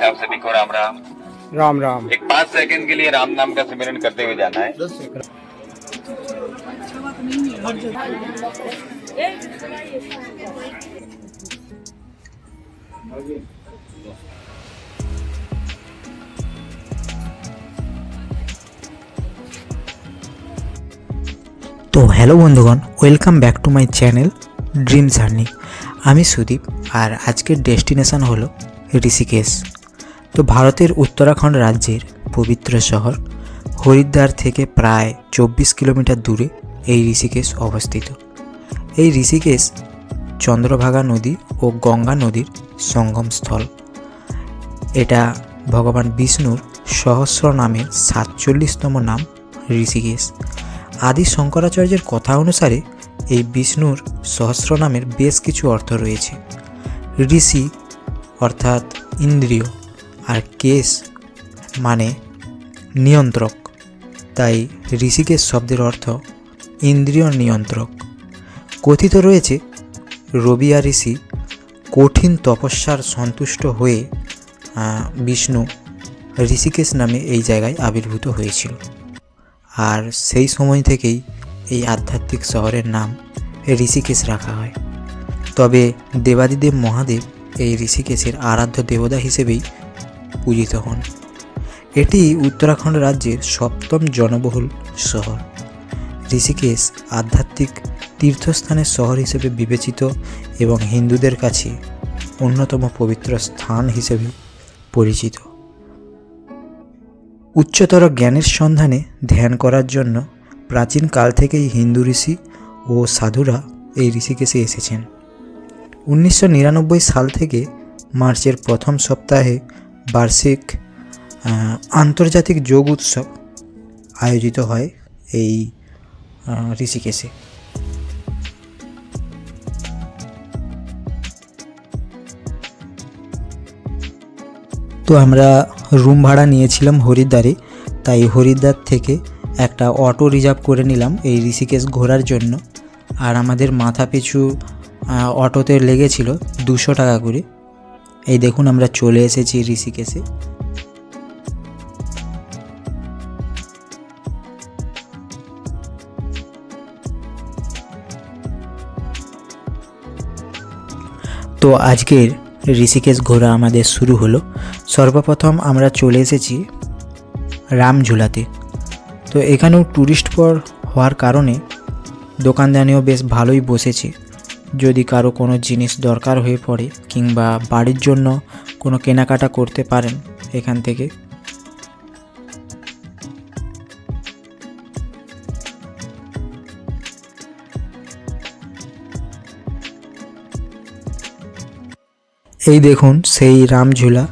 आप सभी को राम राम राम राम एक पाँच सेकंड के लिए राम नाम का सिमरन करते हुए जाना है তো হ্যালো বন্ধুগণ welcome back to my channel dream journey আমি সুদীপ আর আজকের ডেস্টিনেশন হলো ঋষিকেশ। তো ভারতের উত্তরাখণ্ড রাজ্যের পবিত্র শহর হরিদ্বার থেকে প্রায় চব্বিশ কিলোমিটার দূরে এই ঋষিকেশ অবস্থিত। এই ঋষিকেশ চন্দ্রভাগা নদী ও গঙ্গা নদীর সঙ্গমস্থল। এটা ভগবান বিষ্ণুর সহস্র নামের সাতচল্লিশতম নাম ঋষিকেশ। আদি শঙ্করাচার্যের কথা অনুসারে এই বিষ্ণুর সহস্র নামের বেশ কিছু অর্থ রয়েছে। ঋষি, অর্থাৎ ইন্দ্রিয়, আর কেশ মানে নিয়ন্ত্রক। তাই ঋষিকেশ শব্দের অর্থ ইন্দ্রিয় নিয়ন্ত্রক। কথিত রয়েছে রবিয়া ঋষি কঠিন তপস্যার সন্তুষ্ট হয়ে বিষ্ণু ঋষিকেশ নামে এই জায়গায় আবির্ভূত হয়েছিল। আর সেই সময় থেকেই এই আধ্যাত্মিক শহরের নাম ঋষিকেশ রাখা হয়। তবে দেবাদিদেব মহাদেব এই ঋষিকেশের আরাধ্য দেবতা হিসেবেই পূজিত হন। এটি উত্তরাখণ্ড রাজ্যের সপ্তম জনবহুল শহর। ঋষিকেশ আধ্যাত্মিক তীর্থস্থানের শহর হিসেবে বিবেচিত এবং হিন্দুদের কাছে অন্যতম পবিত্র স্থান হিসেবে পরিচিত। উচ্চতর জ্ঞানের সন্ধানে ধ্যান করার জন্য প্রাচীন কাল থেকেই হিন্দু ঋষি ও সাধুরা এই ঋষিকেশে এসেছেন। উনিশশো নিরানব্বই সাল থেকে মার্চের প্রথম সপ্তাহে বার্ষিক আন্তর্জাতিক যোগ উৎসব আয়োজিত হয় এই ঋষিকেশে। তো আমরা রুম ভাড়া নিয়েছিলাম হরিদ্বারে, তাই হরিদ্বার থেকে একটা অটো রিজার্ভ করে নিলাম এই ঋষিকেশ ঘোরার জন্য। আর আমাদের মাথা পিছু অটোতে লেগেছিল দুশো টাকা করে। এই দেখুন আমরা চলে এসেছি ঋষিকেশে। তো আজকের ঋষিকেশ ঘোরা আমাদের শুরু হলো। সর্বপ্রথম আমরা চলে এসেছি রামঝুলাতে। তো এখানেও ট্যুরিস্ট পর হওয়ার কারণে দোকানদানিও বেশ ভালোই বসেছে। যদি কারও কোনো জিনিস দরকার হয়ে পড়ে কিংবা বাড়ির জন্য কোনো কেনাকাটা করতে পারেন এখান থেকে। এই দেখুন সেই রামঝুলা।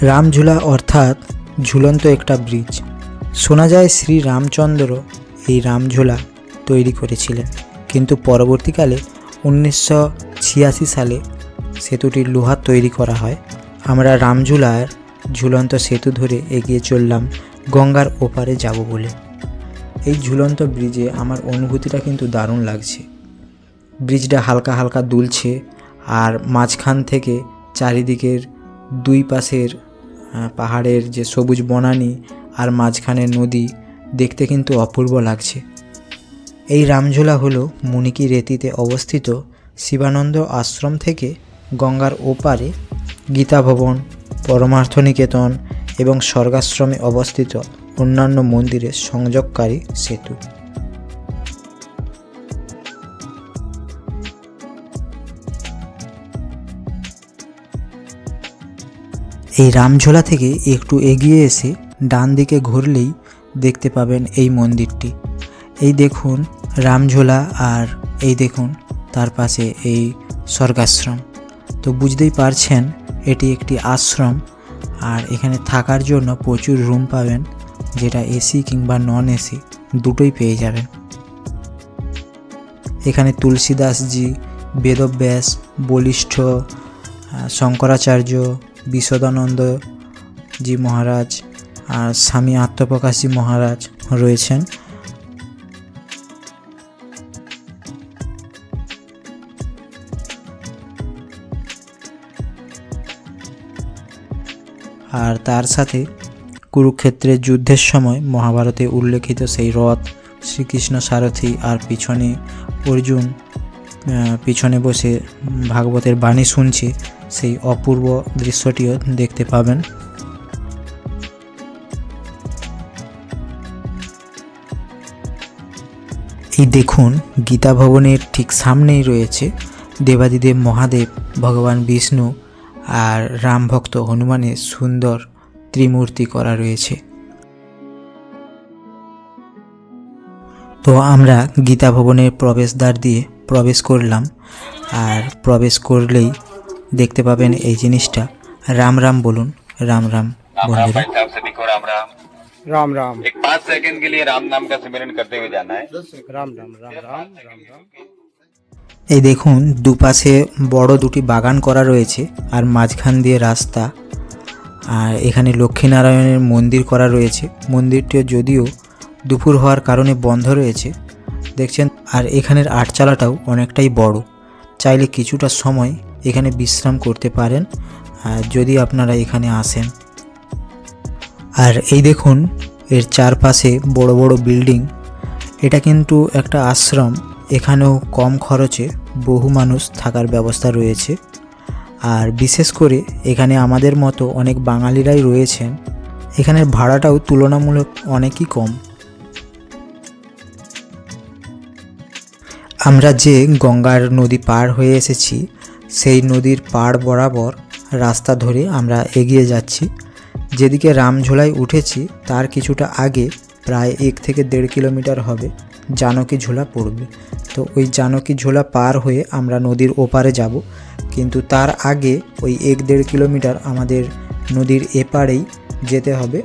রামঝুলা অর্থাৎ ঝুলন্ত একটা ব্রিজ শোনা যায় শ্রী রামচন্দ্র এই রামঝোলা তৈরি করেছিলেন। কিন্তু পরবর্তীকালে উনিশশো ছিয়াশি সালে সেতুটির লোহার তৈরি করা হয়। আমরা রামঝুলার ঝুলন্ত সেতু ধরে এগিয়ে চললাম, গঙ্গার ওপারে যাব বলে। এই ঝুলন্ত ব্রিজে আমার অনুভূতিটা কিন্তু দারুণ লাগছে। ব্রিজটা হালকা হালকা দুলছে আর মাঝখান থেকে চারিদিকের দুই পাশের পাহাড়ের যে সবুজ বনানি আর মাঝখানে নদী দেখতে কিন্তু অপূর্ব লাগছে। এই রামঝোলা হলো মুনিকি রেতিতে অবস্থিত শিবানন্দ আশ্রম থেকে গঙ্গার ওপারে গীতা ভবন, পরমার্থ নিকেতন এবং স্বর্গাশ্রমে অবস্থিত অন্যান্য মন্দিরের সংযোগকারী সেতু। এই রামঝোলা থেকে একটু এগিয়ে এসে ডান দিকে ঘুরলেই দেখতে পাবেন এই মন্দিরটি। এই দেখুন রামঝোলা আর এই দেখুন তার পাশে এই স্বর্গাশ্রম। তো বুঝতেই পারছেন, এটি একটি আশ্রম আর এখানে থাকার জন্য প্রচুর রুম পাবেন, যেটা এসি কিংবা নন এসি দুটোই পেয়ে যাবেন। এখানে তুলসীদাসজি, বেদব্যাস, বলিষ্ঠ শঙ্করাচার্য, বিশদানন্দ জি মহারাজ আর স্বামী আত্মপ্রকাশী মহারাজ রয়েছেন। আর তার সাথে কুরুক্ষেত্রের যুদ্ধের সময় মহাভারতে উল্লেখিত সেই রথ, শ্রীকৃষ্ণ সারথি আর পিছনে অর্জুন পিছনে বসে ভাগবতের বাণী শুনছে, সেই অপূর্ব দৃশ্যটিও দেখতে পাবেন। এই দেখুন গীতা ভবনের ঠিক সামনেই রয়েছে দেবাদিদেব মহাদেব ভগবান বিষ্ণু আর রামভক্ত হনুমানের সুন্দর ত্রিমূর্তি করা রয়েছে। তো আমরা গীতা ভবনের প্রবেশদ্বার দিয়ে প্রবেশ করলাম আর প্রবেশ করলেই দেখতে পাবেন এই জিনিসটা। রাম রাম বলুন রাম রাম বন্ধুরা। राम राम राम राम एक पाँच सेकंड के लिए राम नाम का सिमरन करते हुए जाना है राम राम राम राम राम राम এই দেখুন দুপাশে বড় দুটি বাগান করা রয়েছে আর মাঝখান দিয়ে রাস্তা আর এখানে লক্ষ্মীনারায়ণের মন্দির করা রয়েছে মন্দিরটি যদিও দুপুর হওয়ার কারণে বন্ধ রয়েছে দেখছেন আর এখানের আটচালাটাও অনেকটাই বড় চাইলে কিছুটা সময় এখানে বিশ্রাম করতে পারেন আর যদি আপনারা এখানে আসেন আর এই দেখুন, এর চারপাশে বড় বড় বিল্ডিং। এটা কিন্তু একটা আশ্রম, এখানেও কম খরচে বহু মানুষ থাকার ব্যবস্থা রয়েছে। আর বিশেষ করে এখানে আমাদের মতো অনেক বাঙালিরাই রয়েছেন, এখানের ভাড়াটাও তুলনামূলক অনেকই কম। আমরা যে গঙ্গার নদী পার হয়ে এসেছি, সেই নদীর পাড় বরাবর রাস্তা ধরে আমরা এগিয়ে যাচ্ছি। যেদিকে রামঝোলায় উঠেছি, তার কিছুটা আগে, প্রায় এক থেকে দেড় কিলোমিটার হবে, জানকী ঝোলা পড়বে। তো ওই জানকী ঝোলা পার হয়ে আমরা নদীর ওপারে যাব। কিন্তু তার আগে ওই এক দেড় কিলোমিটার আমাদের নদীর এপারেই যেতে হবে।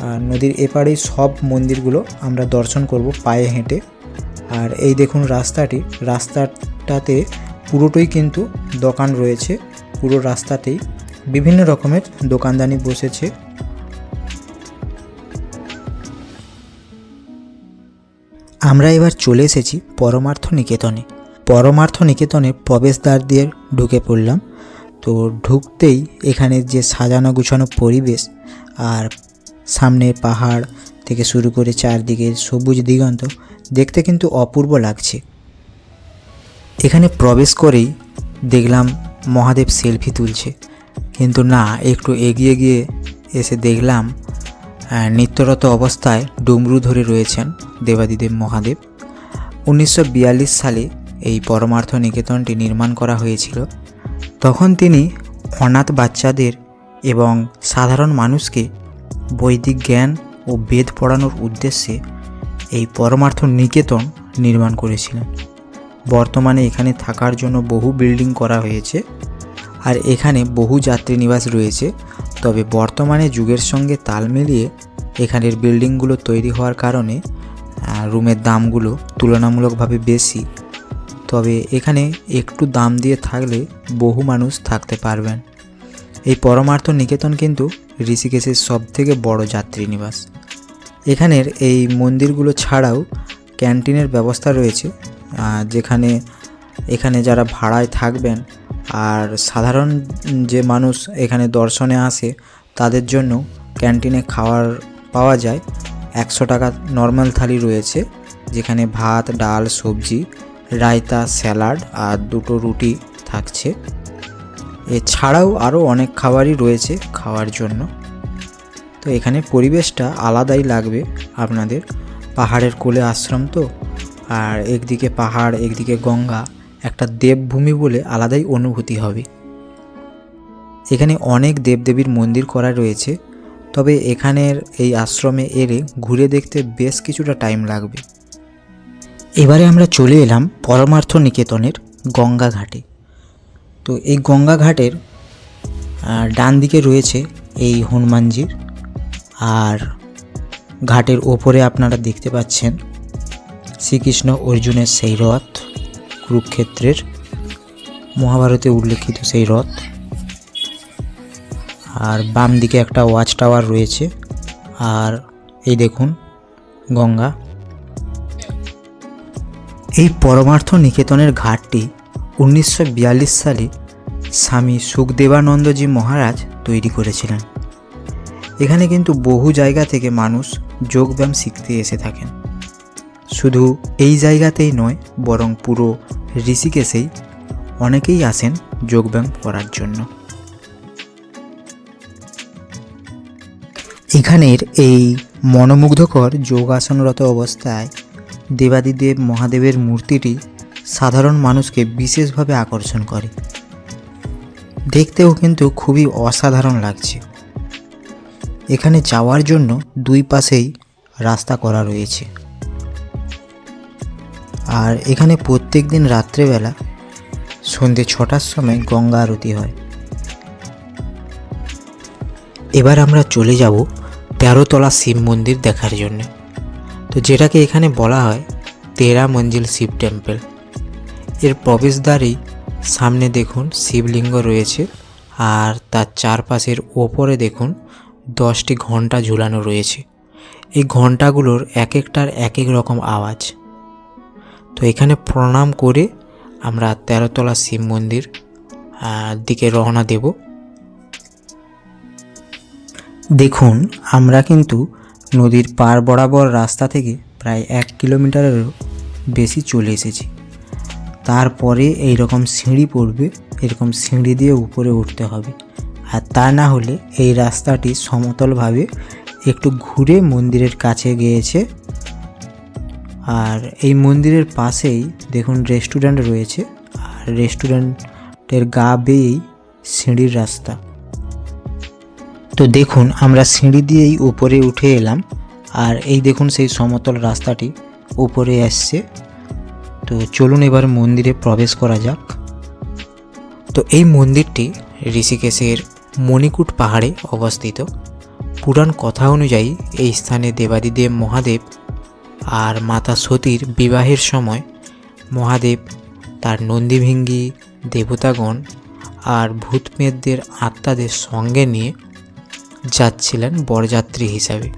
আর নদীর এপারেই সব মন্দিরগুলো আমরা দর্শন করব পায়ে হেঁটে। আর এই দেখুন রাস্তাটি, রাস্তাটাতে পুরোটাই কিন্তু দোকান রয়েছে। পুরো রাস্তাতেই বিভিন্ন রকমের দোকানদানি বসেছে। আমরা এবার চলে এসেছি পরমার্থ নিকেতনে। পরমার্থ নিকেতনে প্রবেশদ্বার দিয়ে ঢুকে পড়লাম। তো ঢুকতেই এখানে যে সাজানো গুছানো পরিবেশ আর সামনে পাহাড় থেকে শুরু করে চারদিকে সবুজ দিগন্ত দেখতে কিন্তু অপূর্ব লাগছে। এখানে প্রবেশ করেই দেখলাম মহাদেব সেলফি তুলছে। কিন্তু না, একটু এগিয়ে গিয়ে এসে দেখলাম নিত্যরত অবস্থায় ডুমরু ধরে রয়েছেন দেবাদিদেব মহাদেব। উনিশশো বিয়াল্লিশ সালে এই পরমার্থ নিকেতনটি নির্মাণ করা হয়েছিল। তখন তিনি অনাথ বাচ্চাদের এবং সাধারণ মানুষকে বৈদিক জ্ঞান ও বেদ পড়ানোর উদ্দেশ্যে এই পরমার্থ নিকেতন নির্মাণ করেছিলেন। বর্তমানে এখানে থাকার জন্য বহু বিল্ডিং করা হয়েছে। আর এখানে বহু যাত্রী নিবাস রয়েছে। তবে বর্তমানে যুগের সঙ্গে তাল মিলিয়ে এখানের বিল্ডিংগুলো তৈরি হওয়ার কারণে রুমের দামগুলো তুলনামূলকভাবে বেশি। তবে এখানে একটু দাম দিয়ে থাকলে বহু মানুষ থাকতে পারবেন। এই পরমার্থ নিকেতন কিন্তু ঋষিকেশের সব থেকে বড় যাত্রী নিবাস। এখানের এই মন্দিরগুলো ছাড়াও ক্যান্টিনের ব্যবস্থা রয়েছে যেখানে, এখানে যারা ভাড়ায় থাকবেন আর সাধারণ যে মানুষ এখানে দর্শনে আসে, তাদের জন্য ক্যান্টিনে খাওয়ার পাওয়া যায় একশো টাকা নর্মাল থালি রয়েছে, যেখানে ভাত, ডাল, সবজি, রায়তা, স্যালাড আর দুটো রুটি থাকছে। এছাড়াও আরও অনেক খাবারই রয়েছে খাওয়ার জন্য। তো এখানে পরিবেশটা আলাদাই লাগবে আপনাদের। পাহাড়ের কোলে আশ্রম তো, আর একদিকে পাহাড়, একদিকে গঙ্গা একটা দেবভূমি বলে আলাদাই অনুভূতি হবে। এখানে অনেক দেবদেবীর মন্দির করা রয়েছে, তবে এখানের এই আশ্রমে এলে ঘুরে দেখতে বেশ কিছুটা টাইম লাগবে। এবারে আমরা চলে এলাম পরমার্থ নিকেতনের গঙ্গা ঘাটে। তো এই গঙ্গা ঘাটের ডান দিকে রয়েছে এই হনুমানজির, আর ঘাটের ওপরে আপনারা দেখতে পাচ্ছেন শ্রীকৃষ্ণ অর্জুনের সেই রথ। কুরুক্ষেত্রের মহাভারতে উল্লেখিত সেই রথ। আর বাম দিকে একটা ওয়াচ টাওয়ার রয়েছে। আর এই দেখুন, গঙ্গা। এই পরমার্থ নিকেতনের ঘাটটি উনিশশো বিয়াল্লিশ সালে স্বামী সুখদেবানন্দজি মহারাজ তৈরি করেছিলেন। এখানে কিন্তু বহু জায়গা থেকে মানুষ যোগব্যায়াম শিখতে এসে থাকেন। শুধু এই জায়গাতেই নয়, বরং পুরো ঋষিকেশেই অনেকেই আসেন যোগব্যায়াম করার জন্য। এখানের এই মনোমুগ্ধকর যোগাসনরত অবস্থায় দেবাদিদেব মহাদেবের মূর্তিটি সাধারণ মানুষকে বিশেষভাবে আকর্ষণ করে। দেখতেও কিন্তু খুবই অসাধারণ লাগছে। এখানে যাওয়ার জন্য দুই পাশেই রাস্তা করা রয়েছে। আর এখানে প্রত্যেক দিন রাত্রেবেলা সন্ধে ছটার সময় গঙ্গা আরতি হয়। এবার আমরা চলে যাব তেরোতলা শিব মন্দির দেখার জন্য। তো যেটাকে এখানে বলা হয় তেরা মঞ্জিল শিব টেম্পল। এর প্রবেশদ্বারেই সামনে দেখুন শিবলিঙ্গ রয়েছে আর তার চারপাশের ওপরে দেখুন দশটি ঘণ্টা ঝুলানো রয়েছে। এই ঘন্টাগুলোর এক একটার এক এক রকম আওয়াজ। তো এখানে প্রণাম করে আমরা তেরোতলা শিব মন্দির দিকে রওনা দেব। দেখুন, আমরা কিন্তু নদীর পার বরাবর রাস্তা থেকে প্রায় এক কিলোমিটারেরও বেশি চলে এসেছি। তারপরে এই রকম সিঁড়ি পড়বে, এরকম সিঁড়ি দিয়ে উপরে উঠতে হবে। আর তা না হলে এই রাস্তাটি সমতলভাবে একটু ঘুরে মন্দিরের কাছে গিয়েছে। আর এই মন্দিরের পাশেই দেখুন রেস্টুরেন্ট রয়েছে। আর রেস্টুরেন্টের গা বেয়েই সিঁড়ির রাস্তা। তো দেখুন, আমরা সিঁড়ি দিয়েই উপরে উঠে এলাম। আর এই দেখুন সেই সমতল রাস্তাটি উপরে আসছে। তো চলুন এবার মন্দিরে প্রবেশ করা যাক। তো এই মন্দিরটি ঋষিকেশের মণিকুট পাহাড়ে অবস্থিত। পুরাণ কথা অনুযায়ী এই স্থানে দেবাদিদেব মহাদেব আর মাতা সতীর বিবাহের সময় মহাদেব তার নন্দীভিঙ্গি, দেবতাগণ আর ভূতমেদদের আত্মাদের সঙ্গে নিয়ে যাচ্ছিলেন বরযাত্রী হিসাবে।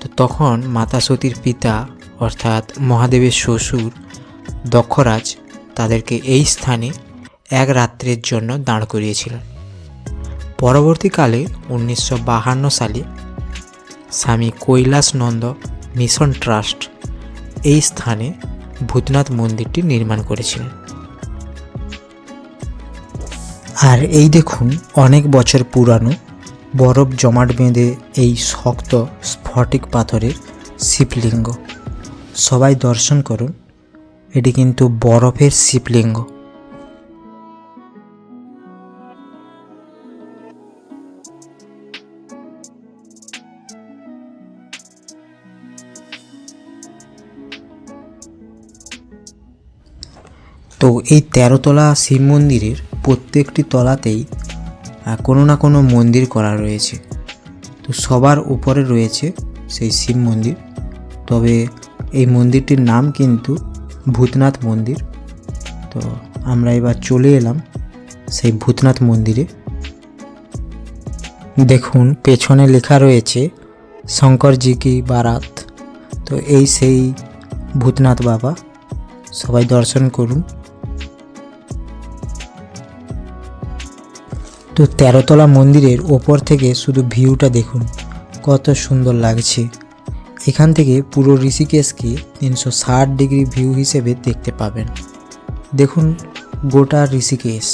তো তখন মাতা সতীর পিতা অর্থাৎ মহাদেবের শ্বশুর দক্ষরাজ তাদেরকে এই স্থানে এক রাত্রের জন্য দাঁড় করিয়েছিলেন। পরবর্তীকালে উনিশশো সালে স্বামী কৈলাস নন্দ মিশন ট্রাস্ট এই স্থানে ভূতনাথ মন্দিরটি নির্মাণ করেছিলেন আর এই দেখুন, অনেক বছর পুরানো বরফ জমাট বেঁধে এই শক্ত স্ফটিক পাথরের শিবলিঙ্গ। সবাই দর্শন করুন, এটি কিন্তু বরফের শিবলিঙ্গ। তো এই তেরোতলা শিব মন্দিরের প্রত্যেকটি তলাতেই কোনো না কোনো মন্দির করা রয়েছে। তো সবার উপরে রয়েছে সেই শিব মন্দির। তবে এই মন্দিরটির নাম কিন্তু ভূতনাথ মন্দির। তো আমরা এবার চলে এলাম সেই ভূতনাথ মন্দিরে। দেখুন, পেছনে লেখা রয়েছে, শঙ্করজি কি বারাত। তো এই সেই ভূতনাথ বাবা, সবাই দর্শন করুন। তো তেরোতলা মন্দিরের ওপর থেকে শুধু ভিউটা দেখুন, কত সুন্দর লাগছে। এখান থেকে পুরো ঋষিকেশকে তিনশো ষাট ডিগ্রি ভিউ হিসেবে দেখতে পাবেন। দেখুন গোটা ঋষিকেশ।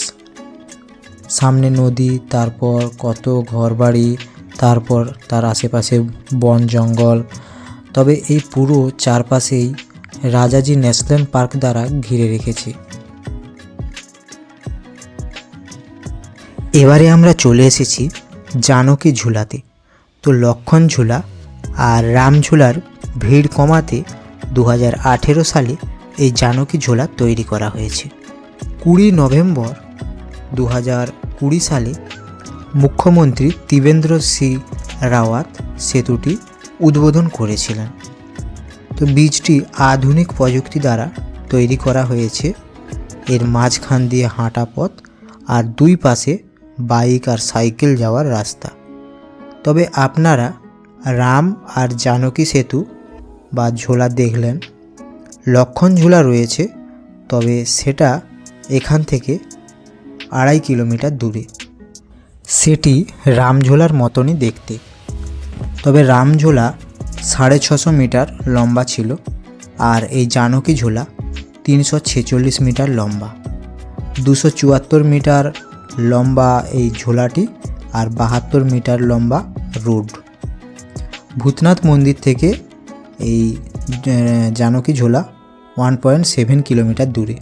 সামনে নদী, তারপর কত ঘরবাড়ি, তারপর তার আশেপাশে বন জঙ্গল। তবে এই পুরো চারপাশেই রাজাজি ন্যাশনাল পার্ক দ্বারা ঘিরে রেখেছে। এবারে আমরা চলে এসেছি জানকী ঝুলাতে। তো লক্ষণ ঝুলা আর রাম ঝুলার ভিড় কমাতে দু হাজার আঠেরো সালে এই জানকী ঝোলা তৈরি করা হয়েছে। কুড়ি নভেম্বর দু হাজার কুড়ি সালে মুখ্যমন্ত্রী ত্রিবেন্দ্র সিং রাওয়াত সেতুটি উদ্বোধন করেছিলেন। তো বীজটি আধুনিক প্রযুক্তি দ্বারা তৈরি করা হয়েছে। এর মাঝখান দিয়ে হাঁটা পথ আর দুই পাশে বাইক আর সাইকেল যাওয়ার রাস্তা। তবে আপনারা রাম আর জানকী সেতু বা ঝোলা দেখলেন। লক্ষণ ঝোলা রয়েছে, তবে সেটা এখান থেকে আড়াই কিলোমিটার দূরে। সেটি রামঝোলার মতনই দেখতে। তবে রামঝোলা সাড়ে ছশো মিটার লম্বা ছিল আর এই জানকী ঝোলা তিনশো ছেচল্লিশ মিটার লম্বা। দুশো চুয়াত্তর মিটার লম্বা এই ঝোলাটি আর বাহাত্তর মিটার লম্বা রোড। ভূতনাথ মন্দির থেকে এই জানকী ঝোলা ওয়ান পয়েন্ট সেভেন কিলোমিটার দূরে।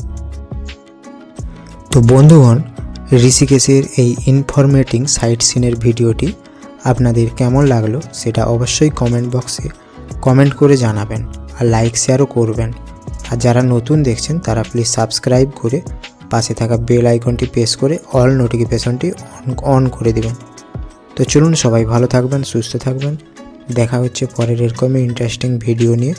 তো বন্ধুগণ, ঋষিকেশের এই ইনফরমেটিং সাইট সিনের ভিডিওটি আপনাদের কেমন লাগল সেটা অবশ্যই কমেন্ট বক্সে কমেন্ট করে জানাবেন আর লাইক শেয়ারও করবেন। আর যারা নতুন দেখছেন তারা প্লিজ সাবস্ক্রাইব করে পাশে থাকা বেল আইকনটি প্রেস করে অল নোটিফিকেশনটি অন করে দেবেন। তো চলুন সবাই ভালো থাকবেন, সুস্থ থাকবেন। দেখা হচ্ছে পরের এরকমই ইন্টারেস্টিং ভিডিও নিয়ে।